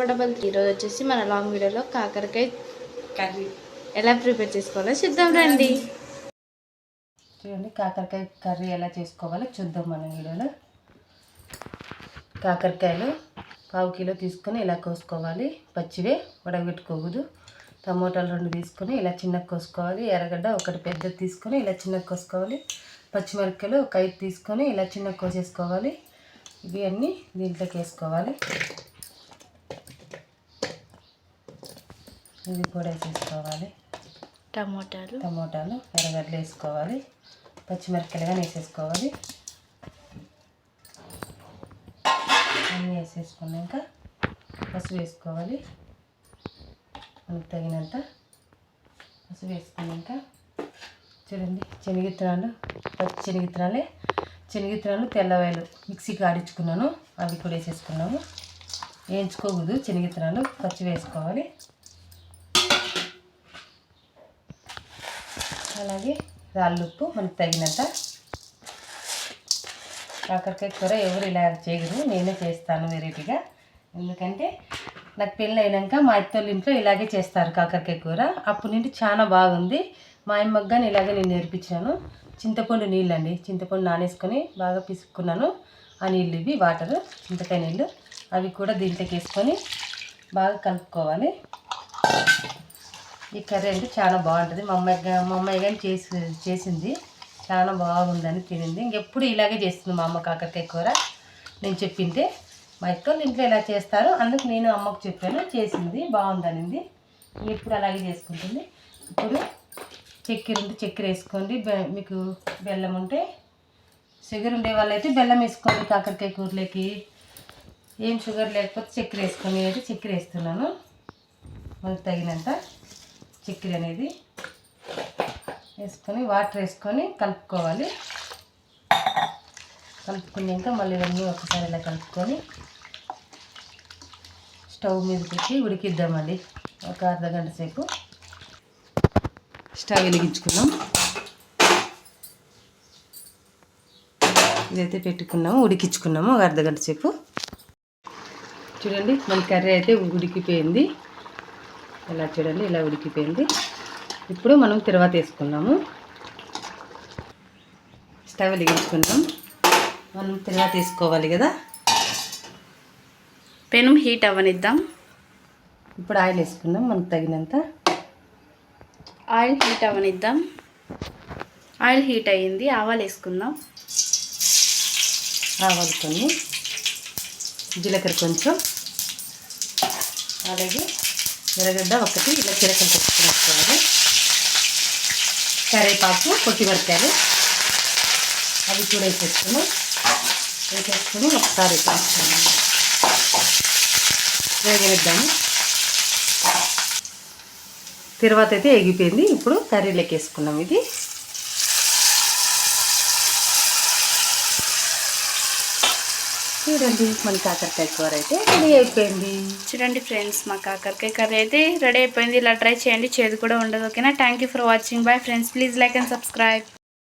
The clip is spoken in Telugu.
కంఫర్టబుల్ ఈరోజు వచ్చేసి మన లాంగ్ వీడియోలో కాకరకాయ కర్రీ. ఎలా ప్రిపేర్ చేసుకోవాలో చూద్దాం రండి. చూడండి కాకరకాయ కర్రీ ఎలా చేసుకోవాలో చూద్దాం మనం వీడియోలో. కాకరకాయలు పావు కిలో తీసుకొని ఇలా కోసుకోవాలి. పచ్చివే వడగట్టుకోకూడదు. టమోటాలు రెండు తీసుకొని ఇలా చిన్నగా కోసుకోవాలి. ఎర్రగడ్డ ఒకటి పెద్దది తీసుకొని ఇలా చిన్నగా కోసుకోవాలి. పచ్చిమిరపకాయలు ఒక ఐదు తీసుకొని ఇలా చిన్నగా కోసేసుకోవాలి. ఇవి అన్నీ దీంట్లోకి వేసుకోవాలి. ఇవి కూడా వేసేసుకోవాలి. టమోటాలు. టమోటాలు ఎర్రగడ్డలు వేసుకోవాలి. పచ్చిమిరపకాయలు కానీ వేసేసుకోవాలి. అన్నీ వేసేసుకున్నాక పసుపు వేసుకోవాలి. మనకు తగినంత పసుపు వేసుకున్నాక చూడండి శనగిత్తనాలు పచ్చి శనగిత్తనాలే శనగిత్తనాలు తెల్లవాయలు మిక్సీకి ఆడించుకున్నాను అవి కూడా వేసేసుకున్నాము. వేయించుకోకూడదు. శనగిత్తనాలు పచ్చి వేసుకోవాలి. అలాగే రాళ్ళుప్పు మనకు తగినంత. కాకరకాయ కూర ఎవరు ఇలా చేయరు నేనే చేస్తాను వెరైటీగా. ఎందుకంటే నాకు పెళ్ళి అయినాక మా అత్తోళ్ళ ఇంట్లో ఇలాగే చేస్తారు కాకరకాయ కూర. అప్పటి నుండి చాలా బాగుంది. మా అమ్మకి కానీ ఇలాగే నేను నేర్పించాను చింతపండు నీళ్ళు అండి చింతపండు నానేసుకొని బాగా పిసుక్కున్నాను. ఆ నీళ్ళు ఇవి వాటరు చింతకాయ నీళ్ళు అవి కూడా దీంట్లోకి వేసుకొని బాగా కలుపుకోవాలి. ఈ కర్రీ అంటే చాలా బాగుంటుంది. మా అమ్మాయి మా అమ్మాయి కానీ చేసి చేసింది. చాలా బాగుందని తినింది. ఇంకెప్పుడు ఇలాగే చేస్తుంది మా అమ్మ కాకరకాయ కూర. నేను చెప్పింటే మా ఎక్కువ ఇంట్లో ఇలా చేస్తారు అందుకు నేను అమ్మకు చెప్పాను. చేసింది బాగుందనింది. ఎప్పుడు అలాగే చేసుకుంటుంది. ఇప్పుడు చక్కెర ఉంటే చక్కెర వేసుకోండి. బె- మీకు బెల్లం ఉంటే షుగర్ ఉండే వాళ్ళైతే బెల్లం వేసుకోండి కాకరకాయ కూరలోకి. ఏం షుగర్ లేకపోతే చక్కెర వేసుకొని అయితే చక్కెర వేస్తున్నాను. మనకు తగినంత. చక్కెర అనేది వేసుకొని వాటర్ వేసుకొని కలుపుకోవాలి. కలుపుకున్నాక మళ్ళీ ఇవన్నీ ఒకసారి ఇలా కలుపుకొని స్టవ్ మీద పెట్టి ఉడికిద్దామండి. ఒక అర్ధ గంట సేపు స్టవ్ వెలిగించుకున్నాం. ఇదైతే పెట్టుకున్నాము ఉడికించుకున్నాము. ఒక అర్ధ గంట సేపు. చూడండి మన కర్రీ అయితే ఉడికిపోయింది. ఇలా చూడండి ఇలా ఉడికిపోయింది. ఇప్పుడు మనం తర్వాత వేసుకున్నాము స్టవ్ వెలిగించుకున్నాం మనం తర్వాత వేసుకోవాలి కదా. పెనం హీట్ అవ్వనిద్దాం. ఇప్పుడు ఆయిల్ వేసుకున్నాం మనకు తగినంత. ఆయిల్ హీట్ అవ్వనిద్దాం. ఆయిల్ హీట్ అయ్యింది ఆవాలు వేసుకుందాం. ఆవాలు కొన్ని. జీలకర్ర కొంచెం. అలాగే ఎర్రగడ్డ ఒకటి ఇలా చిరకలు పెట్టుకుని వేసుకోవాలి కొట్టి కొట్టిమిరకాయలు అవి కూడా వేసేసుకుని వేసేసుకుని ఒకసారి వేసేసుకున్నాము వేగనిద్దాము. తర్వాత అయితే ఎగిపోయింది ఇప్పుడు కర్రీ లెక్కేసుకున్నాం ఇది. చూడండి మన కాకరకాయ కూర అయితే రెడీ అయిపోయింది. చూడండి ఫ్రెండ్స్ మా కాకరకాయ కర్రీ అయితే రెడీ అయిపోయింది. ఇలా ట్రై చేయండి చేదు కూడా ఉండదు ఓకేనా? Thank you for watching bye friends please like and subscribe